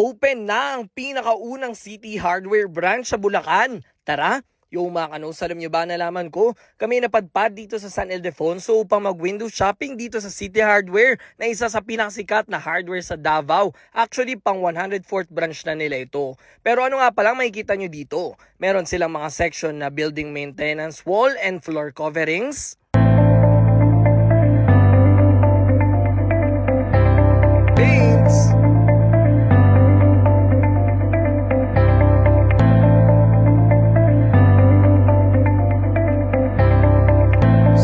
Open na ang pinakaunang City Hardware branch sa Bulacan. Tara, yung mga kanus, alam nyo ba nalaman ko? Kami napadpad dito sa San Ildefonso upang mag-window shopping dito sa City Hardware na isa sa pinakasikat na hardware sa Davao. Actually, pang 104th branch na nila ito. Pero ano nga palang makikita nyo dito? Meron silang mga section na building maintenance, wall and floor coverings,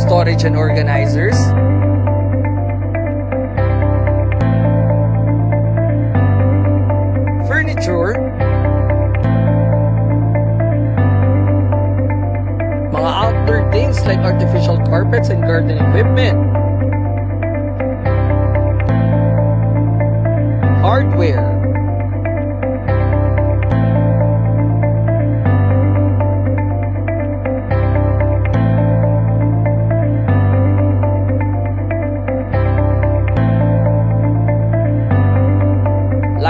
storage and organizers, furniture, mga outdoor things like artificial carpets and garden equipment, hardware,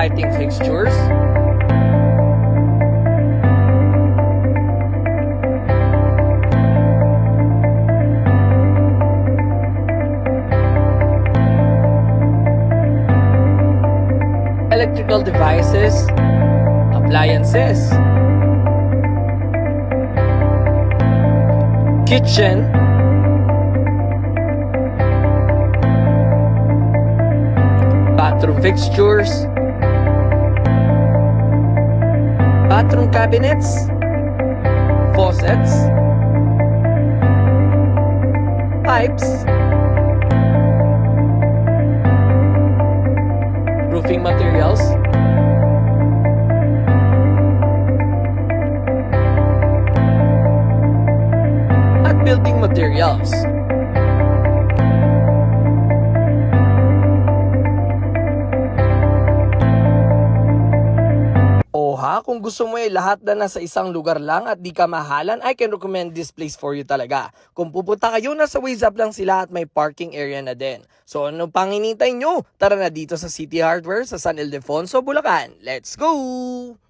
lighting fixtures, electrical devices, appliances, kitchen, bathroom fixtures, bathroom cabinets, faucets, pipes, roofing materials, at building materials. Ha, kung gusto mo eh lahat na nasa isang lugar lang at di ka mahalan, I can recommend this place for you talaga. Kung pupunta kayo, nasa Waze up lang sila at may parking area na din. So ano pang hinintay nyo? Tara na dito sa City Hardware sa San Ildefonso, Bulacan. Let's go!